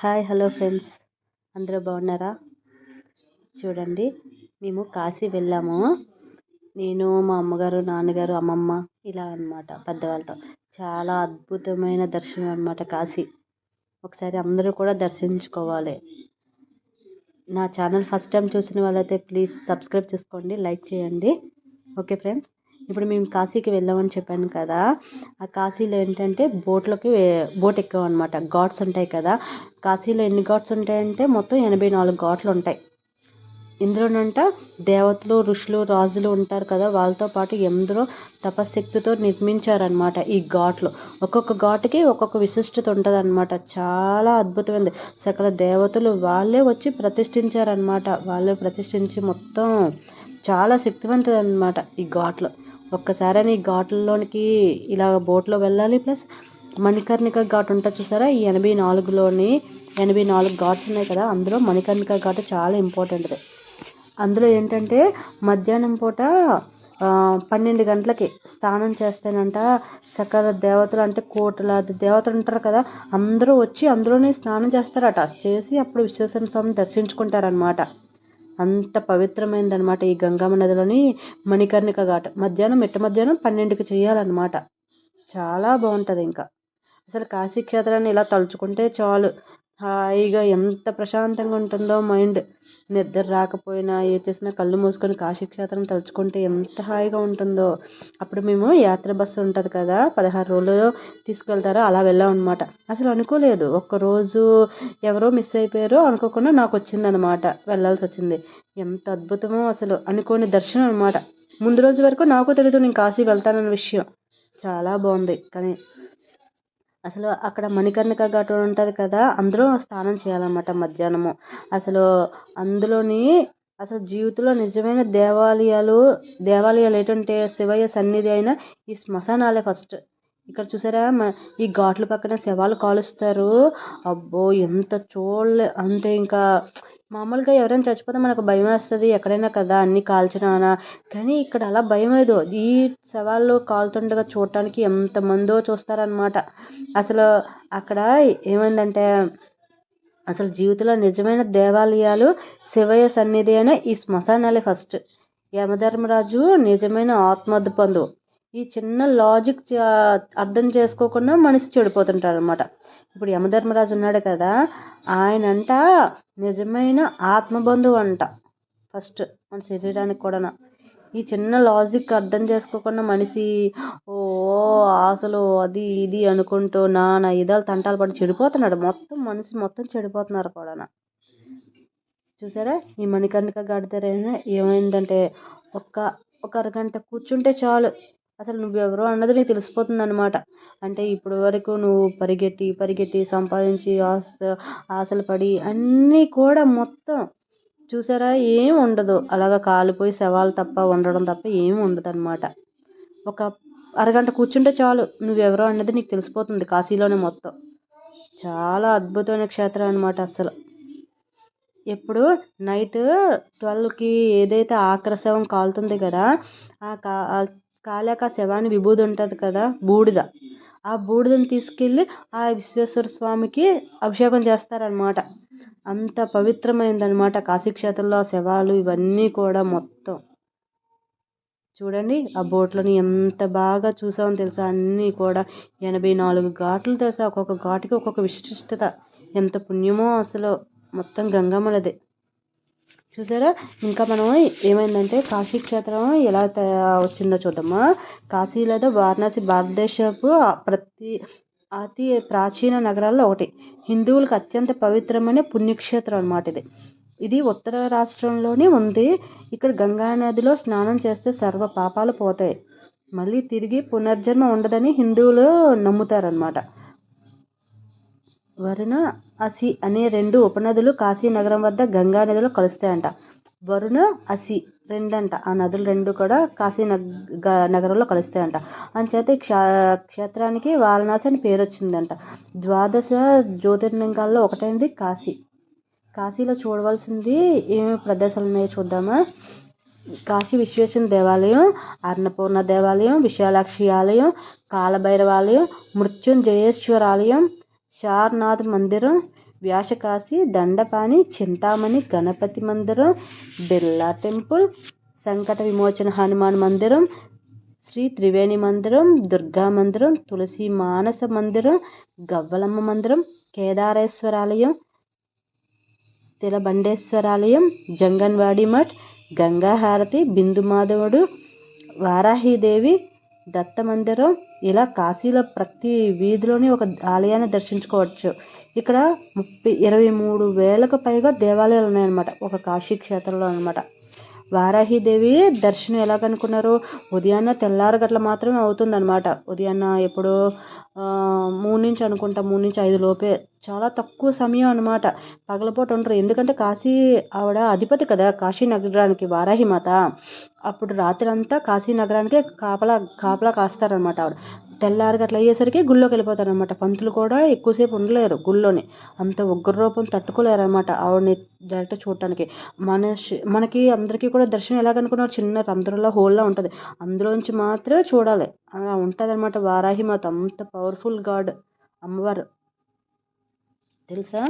Hi hello friends. అందరూ బాగున్నారా? చూడండి మేము కాశీ వెళ్ళాము. నేను మా అమ్మగారు నాన్నగారు అమ్మమ్మ ఇలా అన్నమాట పెద్దవాళ్ళతో. చాలా అద్భుతమైన దర్శనం అన్నమాట కాశీ. ఒకసారి అందరూ కూడా దర్శించుకోవాలి. నా ఛానల్ ఫస్ట్ టైం చూసిన వాళ్ళైతే ప్లీజ్ సబ్స్క్రైబ్ చేసుకోండి లైక్ చేయండి. Okay friends? ఇప్పుడు మేము కాశీకి వెళ్ళామని చెప్పాను కదా ఆ కాశీలో ఏంటంటే బోట్లోకి బోట్ ఎక్కువ అనమాట ఘాట్స్ ఉంటాయి కదా కాశీలో ఎన్ని ఘాట్స్ ఉంటాయంటే మొత్తం ఎనభై నాలుగు ఘాట్లు ఉంటాయి. ఇందులోనంట దేవతలు ఋషులు రాజులు ఉంటారు కదా వాళ్ళతో పాటు ఎందరో తపశక్తితో నిర్మించారనమాట ఈ ఘాట్లు. ఒక్కొక్క ఘాటుకి ఒక్కొక్క విశిష్టత ఉంటుందన్నమాట. చాలా అద్భుతమైనది సకల దేవతలు వాళ్ళే వచ్చి ప్రతిష్ఠించారనమాట వాళ్ళే ప్రతిష్ఠించి మొత్తం చాలా శక్తివంతది అనమాట ఈ ఘాట్లు. ఒక్కసారి ఘాట్లలోనికి ఇలా బోట్లో వెళ్ళాలి ప్లస్ మణికర్ణిక ఘాట్ ఉంటుంది చూసారా? ఈ ఎనభై నాలుగులోని ఎనభై నాలుగు ఘాట్స్ ఉన్నాయి కదా అందులో మణికర్ణిక ఘాట్ చాలా ఇంపార్టెంట్ది అందులో ఏంటంటే మధ్యాహ్నం పూట పన్నెండు గంటలకి స్నానం చేస్తేనంట సకల దేవతలు అంటే కోటలాది దేవతలు ఉంటారు కదా అందరూ వచ్చి అందులోనే స్నానం చేస్తారట. చేసి అప్పుడు విశ్వేశ్వర స్వామిని దర్శించుకుంటారనమాట అంత పవిత్రమైనదనమాట ఈ గంగమ్మ నదిలోని మణికర్ణిక ఘాట్. మధ్యాహ్నం మిట్ట మధ్యాహ్నం పన్నెండుకి చేయాలన్నమాట. చాలా బాగుంటుంది ఇంకా. అసలు కాశీక్షేత్రాన్ని ఇలా తలుచుకుంటే చాలు. హాయిగా ఎంత ప్రశాంతంగా ఉంటుందో మైండ్. నిద్ర రాకపోయినా ఏ చేసినా కళ్ళు మూసుకొని కాశీక్షేత్రం తలుచుకుంటే ఎంత హాయిగా ఉంటుందో. అప్పుడు మేము యాత్ర బస్సు ఉంటుంది కదా పదహారు రోజులు తీసుకెళ్తారో అలా వెళ్ళాం అనమాట అసలు అనుకోలేదు. ఒక్కరోజు ఎవరో మిస్ అయిపోయారో అనుకోకుండా నాకు వచ్చిందనమాట వెళ్ళాల్సి వచ్చింది. ఎంత అద్భుతమో అసలు అనుకోని దర్శనం అనమాట ముందు రోజు వరకు నాకు తెలియదు నేను కాశీ వెళ్తానన్న విషయం. చాలా బాగుంది. కానీ అసలు అక్కడ మణికర్ణిక ఘాట్ ఉంటుంది కదా అందులో స్నానం చేయాలన్నమాట మధ్యాహ్నము. అసలు అందులోని అసలు జీవితంలో నిజమైన దేవాలయాలు దేవాలయాలు ఏంటంటే శివయ్య సన్నిధి అయిన ఈ శ్మశానాలే ఫస్ట్ ఇక్కడ చూసారా? ఈ ఘాట్ల పక్కన శవాలు కాలుస్తారు. అబ్బో ఎంత చూడలే అంటే ఇంకా మామూలుగా ఎవరైనా చచ్చిపోతే మనకు భయం వేస్తుంది ఎక్కడైనా కదా అన్ని కాల్చినానా కానీ ఇక్కడ అలా భయం లేదు. ఈ శవాలు కాలుతుండగా చూడటానికి ఎంతమందో చూస్తారనమాట అసలు అక్కడ ఏమైందంటే అసలు జీవితంలో నిజమైన దేవాలయాలు శివయ్య సన్నిధి అయిన ఈ శ్మశానాలే ఫస్ట్. యమధర్మరాజు నిజమైన ఆత్మద్బంధువు ఈ చిన్న లాజిక్ అర్థం చేసుకోకుండా మనిషి చెడిపోతుంటారు అనమాట ఇప్పుడు యమధర్మరాజు ఉన్నాడు కదా ఆయన అంట నిజమైన ఆత్మబంధువు అంట. ఫస్ట్ మన శరీరానికి కూడా ఈ చిన్న లాజిక్ అర్థం చేసుకోకుండా మనిషి ఓ అసలు అది ఇది అనుకుంటూ నానా ఇదాలు తంటాలు పడి చెడిపోతున్నాడు. మొత్తం మనిషి మొత్తం చెడిపోతున్నారు కూడా చూసారా? ఈ మణికర్ణిక గడితే ఏమైందంటే ఒక్క ఒక అరగంట కూర్చుంటే చాలు. అసలు నువ్వెవరో అన్నది నీకు తెలిసిపోతుంది అనమాట అంటే ఇప్పుడు వరకు నువ్వు పరిగెట్టి పరిగెట్టి సంపాదించి ఆశ ఆశలు పడి అన్నీ కూడా మొత్తం చూసారా ఏం ఉండదు. అలాగ కాలిపోయి శవాలు తప్ప ఉండడం తప్ప ఏం ఉండదు అనమాట ఒక అరగంట కూర్చుంటే చాలు. నువ్వెవరో అన్నది నీకు తెలిసిపోతుంది కాశీలోనే మొత్తం. చాలా అద్భుతమైన క్షేత్రం అనమాట అసలు. ఎప్పుడు? నైట్ ట్వెల్వ్కి ఏదైతే ఆక్రశవం కాలుతుంది కదా ఆ కా కాలాక శవాన్ని విభూది ఉంటుంది కదా బూడిద. ఆ బూడిదని తీసుకెళ్ళి ఆ విశ్వేశ్వర స్వామికి అభిషేకం చేస్తారనమాట అంత పవిత్రమైందనమాట కాశీక్షేత్రంలో శవాలు ఇవన్నీ కూడా మొత్తం. చూడండి ఆ బోట్లని ఎంత బాగా చూసామో తెలుసా? అన్నీ కూడా ఎనభై నాలుగు ఘాట్లు తెలుసా? ఒక్కొక్క ఘాటుకి ఒక్కొక్క విశిష్టత. ఎంత పుణ్యమో అసలు మొత్తం గంగమ్మలదే. చూసారా? ఇంకా మనం ఏమైందంటే కాశీ క్షేత్రం ఎలా వచ్చిందో చూద్దామా. కాశీ లేదా వారణాసి భారతదేశపు ప్రతి అతి ప్రాచీన నగరాల్లో ఒకటి. హిందువులకు అత్యంత పవిత్రమైన పుణ్యక్షేత్రం అనమాట ఇది. ఇది ఉత్తర రాష్ట్రంలోనే ఉంది. ఇక్కడ గంగా నదిలో స్నానం చేస్తే సర్వ పాపాలు పోతాయి. మళ్ళీ తిరిగి పునర్జన్మ ఉండదని హిందువులు నమ్ముతారనమాట వరుణ అసి అనే రెండు ఉపనదులు కాశీ నగరం వద్ద గంగా నదిలో కలుస్తాయంట. వరుణ అసి రెండంట. ఆ నదులు రెండు కూడా కాశీ నగ నగరంలో కలుస్తాయంట. అంచేత క్షా క్షేత్రానికి వారణాసి అని పేరు వచ్చిందంట. ద్వాదశ జ్యోతిర్లింగాల్లో ఒకటైనది కాశీ. కాశీలో చూడవలసింది ఏమేమి ప్రదేశాలు ఉన్నాయో చూద్దామా? కాశీ విశ్వేశ్వర దేవాలయం అన్నపూర్ణ దేవాలయం విశాలాక్షి ఆలయం కాలభైరవ ఆలయం మృత్యుంజయేశ్వర ఆలయం సారనాథ్ మందిరం వ్యాసకాశి దండపాణి చింతామణి గణపతి మందిరం బిర్లా టెంపుల్ సంకట విమోచన హనుమాన్ మందిరం శ్రీ త్రివేణి మందిరం దుర్గా మందిరం తులసి మానస మందిరం గవ్వలమ్మ మందిరం కేదారేశ్వరాలయం తిలబండేశ్వరాలయం జంగన్వాడి మఠ్ గంగాహారతి బిందు మాధవుడు వారాహిదేవి దత్త మందిరం ఇలా కాశీలో ప్రతి వీధిలోని ఒక ఆలయాన్ని దర్శించుకోవచ్చు. ఇక్కడ ముప్పై ఇరవై మూడు వేలకు పైగా దేవాలయాలు ఉన్నాయన్నమాట. ఒక కాశీ క్షేత్రంలో అనమాట వారాహిదేవి దర్శనం ఎలాగనుకున్నారు ఉదయాన్న తెల్లారగట్ల మాత్రమే అవుతుందన్నమాట. ఉదయాన్న ఎప్పుడు మూడు నుంచి అనుకుంటా మూడు నుంచి ఐదు లోపే. చాలా తక్కువ సమయం అనమాట పగలపూట ఉంటారు ఎందుకంటే కాశీ ఆవిడ అధిపతి కదా కాశీ నగరానికి వారాహి మాత. అప్పుడు రాత్రి అంతా కాశీ నగరానికే కాపలా కాపలా కాస్తారనమాట ఆవిడ. తెల్లారి అట్లా అయ్యేసరికి గుళ్ళోకి వెళ్ళిపోతారనమాట పంతులు కూడా ఎక్కువసేపు ఉండలేరు గుళ్ళోనే. అంత ఉగ్ర రూపం తట్టుకోలేరనమాట ఆవిడని డైరెక్ట్ చూడటానికి. మనిషి మనకి అందరికీ కూడా దర్శనం ఎలాగనుకున్నారు? చిన్న రంధ్రంలో హోల్లా ఉంటుంది. అందులోంచి మాత్రమే చూడాలి. అలా ఉంటుంది అనమాట వారాహి మాత. అంత పవర్ఫుల్ గాడ్ అమ్మవారు. తెలుసా?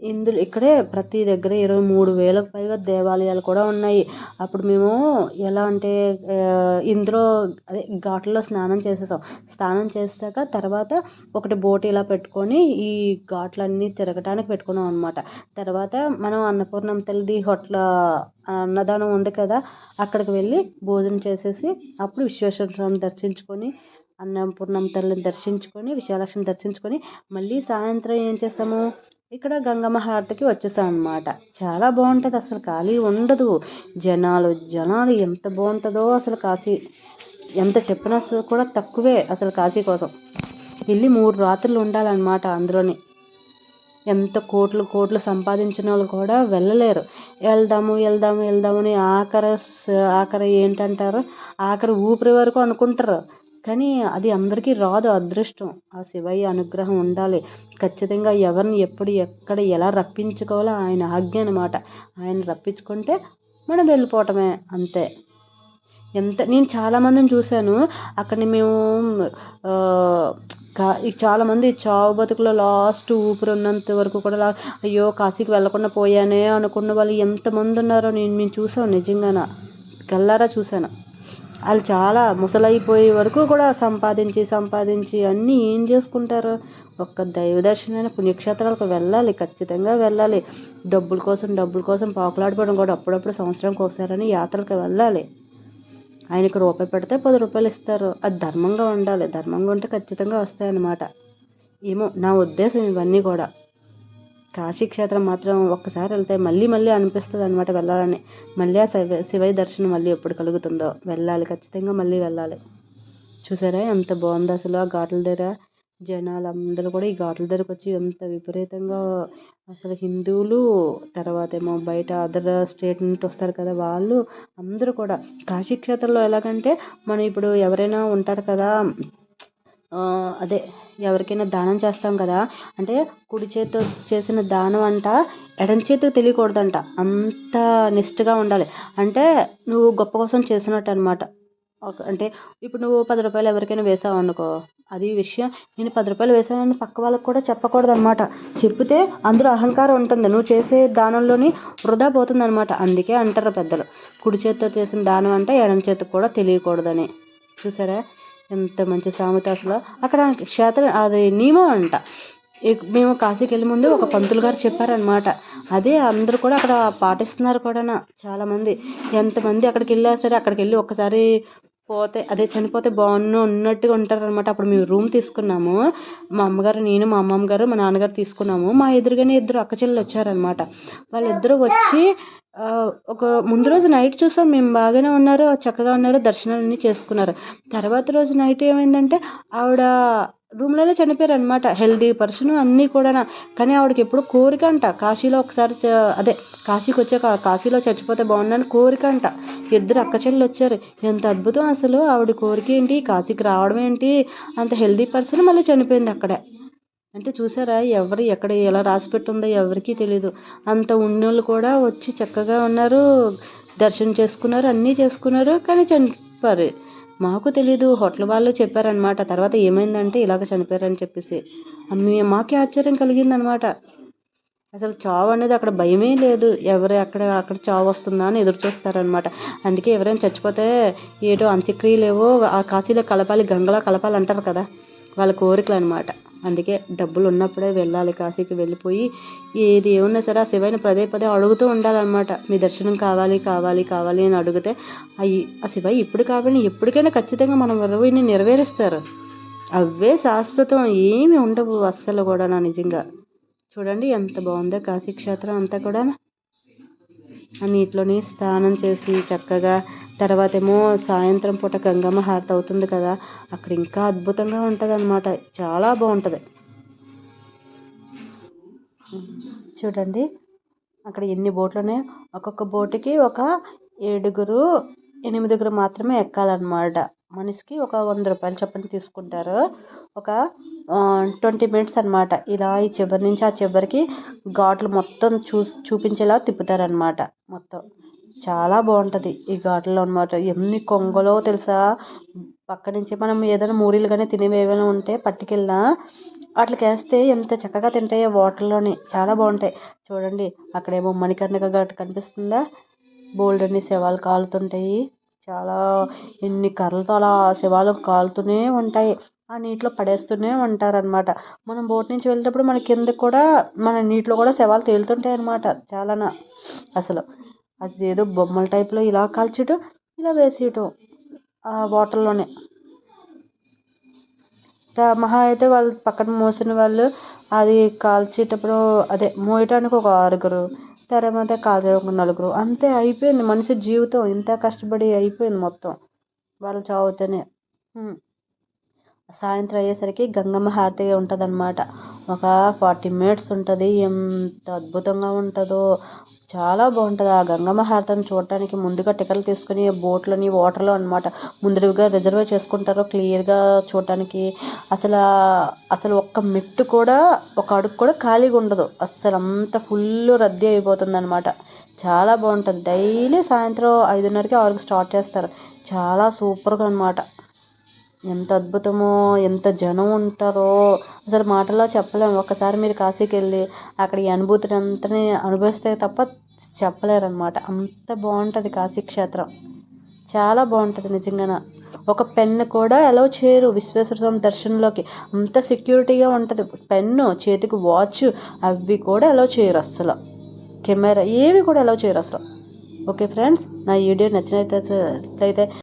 ఇందులో ఇక్కడే ప్రతి దగ్గర ఇరవై మూడు వేలకు పైగా దేవాలయాలు కూడా ఉన్నాయి. అప్పుడు మేము ఎలా అంటే ఇందులో అదే ఘాట్లో స్నానం చేసేసాం. స్నానం చేసాక తర్వాత ఒకటి బోట్ ఇలా పెట్టుకొని ఈ ఘాట్లన్నీ తిరగటానికి పెట్టుకున్నాం అనమాట తర్వాత మనం అన్నపూర్ణం తల్లిది హోటల్ అన్నదానం ఉంది కదా అక్కడికి వెళ్ళి భోజనం చేసేసి అప్పుడు విశ్వేశ్వర స్వామి దర్శించుకొని అన్నపూర్ణం తల్లిని దర్శించుకొని విశాలక్ష్మిని దర్శించుకొని మళ్ళీ సాయంత్రం ఏం చేసాము? ఇక్కడ గంగమ్మ హారతికి వచ్చేసాం అనమాట చాలా బాగుంటుంది అసలు ఖాళీ ఉండదు. జనాలు జనాలు ఎంత బాగుంటుందో అసలు కాశీ ఎంత చెప్పినా కూడా తక్కువే అసలు కాశీ కోసం. వెళ్ళి మూడు రాత్రులు ఉండాలన్నమాట అందులోని. ఎంత కోట్లు కోట్లు సంపాదించిన వాళ్ళు కూడా వెళ్ళలేరు. వెళ్దాము వెళ్దాము వెళ్దాము అని ఆఖరి ఆఖరి ఏంటంటారు? ఆఖరి ఊపిరి వరకు అనుకుంటారు. కానీ అది అందరికీ రాదు అదృష్టం. ఆ శివయ్య అనుగ్రహం ఉండాలి. ఖచ్చితంగా ఎవరిని ఎప్పుడు ఎక్కడ ఎలా రప్పించుకోవాలో ఆయన ఆజ్ఞ అనమాట ఆయన రప్పించుకుంటే మనం వెళ్ళిపోవటమే అంతే. ఎంత నేను చాలామందిని చూశాను. అక్కడ మేము చాలామంది చావు బతుకులో లాస్ట్ ఊపిరి ఉన్నంత వరకు కూడా అయ్యో కాశీకి వెళ్ళకుండా పోయానే అనుకున్న వాళ్ళు ఎంతమంది ఉన్నారో నేను మేము చూసాం నిజంగాన. కల్లారా చూశాను. వాళ్ళు చాలా ముసలైపోయే వరకు కూడా సంపాదించి సంపాదించి అన్నీ ఏం చేసుకుంటారు? ఒక్క దైవ దర్శనమైన పుణ్యక్షేత్రాలకు వెళ్ళాలి ఖచ్చితంగా వెళ్ళాలి. డబ్బుల కోసం డబ్బుల కోసం పాకులాడిపోవడం కూడా అప్పుడప్పుడు సంవత్సరంకి ఒకసారని యాత్రలకు వెళ్ళాలి. ఆయనకు రూపాయి పెడితే పది రూపాయలు ఇస్తారు. అది ధర్మంగా ఉండాలి. ధర్మంగా ఉంటే ఖచ్చితంగా వస్తాయన్నమాట. ఏమో నా ఉద్దేశం ఇవన్నీ కూడా. కాశీక్షేత్రం మాత్రం ఒక్కసారి వెళ్తే మళ్ళీ మళ్ళీ అనిపిస్తుంది అనమాట వెళ్ళాలని. మళ్ళీ ఆ శివ శివయ్య దర్శనం మళ్ళీ ఎప్పుడు కలుగుతుందో. వెళ్ళాలి ఖచ్చితంగా మళ్ళీ వెళ్ళాలి. చూసారా ఎంత బాగుంది అసలు ఆ ఘాట్ల దగ్గర. జనాలు అందరూ కూడా ఈ ఘాట్ల దగ్గరకు వచ్చి ఎంత విపరీతంగా అసలు హిందువులు తర్వాత ఏమో బయట అదర్ స్టేట్ నుండి వస్తారు కదా వాళ్ళు అందరూ కూడా. కాశీక్షేత్రంలో ఎలాగంటే మనం ఇప్పుడు ఎవరైనా ఉంటారు కదా అదే ఎవరికైనా దానం చేస్తాం కదా. అంటే కుడి చేతితో చేసిన దానం అంట ఎడం చేతికి తెలియకూడదంట. అంత నిష్ఠగా ఉండాలి. అంటే నువ్వు గొప్ప కోసం చేసినట్టు అనమాట అంటే ఇప్పుడు నువ్వు పది రూపాయలు ఎవరికైనా వేసావు అనుకో అది విషయం. నేను పది రూపాయలు వేసానని పక్క వాళ్ళకి కూడా చెప్పకూడదు అనమాట చెప్తే అందులో అహంకారం ఉంటుంది. నువ్వు చేసే దానంలోని వృధా పోతుంది అనమాట అందుకే అంటారు పెద్దలు. కుడి చేతితో చేసిన దానం అంటే ఎడం చేతికి కూడా తెలియకూడదని. చూసారా? ఎంత మంచి సామెత అసలు. అక్కడ క్షేత్రం అది నియమం అంట. మేము కాశీకి వెళ్ళే ముందు ఒక పంతులు గారు చెప్పారనమాట అదే అందరూ కూడా అక్కడ పాటిస్తున్నారు కూడా చాలామంది. ఎంతమంది అక్కడికి వెళ్ళా సరే అక్కడికి వెళ్ళి ఒక్కసారి పోతే అదే చనిపోతే బాగున్ను ఉన్నట్టుగా ఉంటారనమాట అప్పుడు మేము రూమ్ తీసుకున్నాము. మా అమ్మగారు నేను మా అమ్మమ్మ గారు మా నాన్నగారు తీసుకున్నాము. మా ఎదురుగానే ఇద్దరు అక్క చెల్లెలు వచ్చారనమాట వాళ్ళిద్దరూ వచ్చి ఒక ముందు రోజు నైట్ చూసాం మేము బాగానే ఉన్నారు చక్కగా ఉన్నారు దర్శనాలన్నీ చేసుకున్నారు. తర్వాత రోజు నైట్ ఏమైందంటే ఆవిడ రూమ్లోనే చనిపోయారు అనమాట హెల్దీ పర్సన్ అన్నీ కూడా కానీ ఆవిడకి ఎప్పుడు కోరిక అంట. కాశీలో ఒకసారి అదే కాశీకి వచ్చాక కాశీలో చచ్చిపోతే బాగుందని కోరిక అంట. ఇద్దరు అక్క చెల్లెలు వచ్చారు. ఎంత అద్భుతం అసలు. ఆవిడ కోరిక ఏంటి? కాశీకి రావడం ఏంటి? అంత హెల్దీ పర్సన్ మళ్ళీ చనిపోయింది అక్కడే. అంటే చూసారా ఎవరు ఎక్కడ ఎలా రాసి పెట్టుందో ఎవరికీ తెలియదు అంత ఉన్నోళ్ళు కూడా వచ్చి చక్కగా ఉన్నారు దర్శనం చేసుకున్నారు అన్నీ చేసుకున్నారు కానీ చనిపోయారు. మాకు తెలీదు హోటల్ వాళ్ళు చెప్పారనమాట తర్వాత ఏమైందంటే ఇలాగ చనిపోయారని చెప్పేసి. మాకే ఆశ్చర్యం కలిగిందనమాట అసలు చావు అనేది అక్కడ భయమే లేదు. ఎవరు ఎక్కడ అక్కడ చావు వస్తుందా అని ఎదురు చూస్తారనమాట అందుకే ఎవరైనా చచ్చిపోతే ఏటో అంత్యక్రియలేవో ఆ కాశీలో కలపాలి గంగలో కలపాలి అంటారు కదా వాళ్ళ కోరికలు అనమాట అందుకే డబ్బులు ఉన్నప్పుడే వెళ్ళాలి. కాశీకి వెళ్ళిపోయి ఏది ఏమున్నా సరే ఆ శివయ్యని పదే పదే అడుగుతూ ఉండాలన్నమాట. మీ దర్శనం కావాలి కావాలి కావాలి అని అడిగితే అవి ఆ శివయ్య ఇప్పుడు కావాలి ఎప్పటికైనా ఖచ్చితంగా మనం వరవైని నెరవేరుస్తారు. అవే శాశ్వతం ఏమి ఉండవు అస్సలు కూడా నా నిజంగా. చూడండి ఎంత బాగుందో కాశీక్షేత్రం అంతా కూడా ఆ నీటిలోని స్నానం చేసి చక్కగా తర్వాత ఏమో సాయంత్రం పూట గంగమ్మ హారతి అవుతుంది కదా అక్కడ ఇంకా అద్భుతంగా ఉంటుంది అనమాట చాలా బాగుంటుంది. చూడండి అక్కడ ఎన్ని బోట్లు ఉన్నాయో ఒక్కొక్క బోటుకి ఒక ఏడుగురు ఎనిమిదిగురు మాత్రమే ఎక్కాలన్నమాట. మనిషికి ఒక వంద రూపాయలు చొప్పున తీసుకుంటారు. ఒక ట్వంటీ మినిట్స్ అనమాట ఇలా ఈ చివరి నుంచి ఆ చివరికి ఘాట్లు మొత్తం చూ చూపించేలా తిప్పుతారనమాట మొత్తం. చాలా బాగుంటుంది ఈ ఘాట్లో అనమాట ఎన్ని కొంగలో తెలుసా? పక్క నుంచి మనం ఏదైనా మూరీలు కానీ తినేవి ఏమైనా ఉంటే పట్టుకెళ్ళినా వాటికి వేస్తే ఎంత చక్కగా తింటాయో వాటర్లోనే. చాలా బాగుంటాయి. చూడండి అక్కడేమో మణికర్ణిక ఘాట్ కనిపిస్తుందా? బోల్డ్ అన్ని శవాలు కాలుతుంటాయి. చాలా ఎన్ని కర్రలతో అలా శవాలు కాలుతూనే ఉంటాయి. ఆ నీటిలో పడేస్తూనే ఉంటారనమాట మనం బోట్ నుంచి వెళ్ళేటప్పుడు మన కింద కూడా మన నీటిలో కూడా శవాలు తేలుతుంటాయి అనమాట చాలానా అసలు. అది ఏదో బొమ్మల టైప్లో ఇలా కాల్చడం ఇలా వేసేయటం ఆ వాటర్లోనే. మహా అయితే వాళ్ళు పక్కన మోసిన వాళ్ళు అది కాల్చేటప్పుడు అదే మోయటానికి ఒక ఆరుగురు తర్వాత కాల్చే ఒక నలుగురు. అంతే అయిపోయింది మనిషి జీవితం. ఇంత కష్టపడి అయిపోయింది మొత్తం వాళ్ళు చావుతూనే. సాయంత్రం అయ్యేసరికి గంగమ్మ హారతి ఉంటుంది అనమాట ఒక ఫార్టీ మినిట్స్ ఉంటుంది. ఎంత అద్భుతంగా ఉంటుందో. చాలా బాగుంటుంది. ఆ గంగమ్మ హారతిని చూడటానికి ముందుగా టికెట్లు తీసుకుని బోట్లని వాటర్లో అనమాట ముందుగా రిజర్వ్ చేసుకుంటారు క్లియర్గా చూడటానికి. అసలు అసలు ఒక్క మెట్టు కూడా ఒక అడుగు కూడా ఖాళీగా ఉండదు. అస్సలు అంత ఫుల్ రద్దీ అయిపోతుంది అనమాట చాలా బాగుంటుంది. డైలీ సాయంత్రం ఐదున్నరకి ఆరుకి స్టార్ట్ చేస్తారు. చాలా సూపర్గా అనమాట ఎంత అద్భుతమో ఎంత జనం ఉంటారో. అసలు మాటల్లో చెప్పలేము ఒకసారి మీరు కాశీకి వెళ్ళి అక్కడ ఈ అనుభూతిని అంతని అనుభవిస్తే తప్ప చెప్పలేరు అనమాట అంత బాగుంటుంది కాశీ క్షేత్రం చాలా బాగుంటుంది నిజంగా ఒక పెన్ను కూడా అలౌ చేయరు విశ్వేశ్వర స్వామి దర్శనంలోకి. అంత సెక్యూరిటీగా ఉంటుంది. పెన్ను చేతికి వాచ్ అవి కూడా అలౌ చేయరు అస్సలు. కెమెరా ఏవి కూడా అలౌ చేయరు అసలు ఓకే ఫ్రెండ్స్ నా వీడియో నచ్చినట్లయితే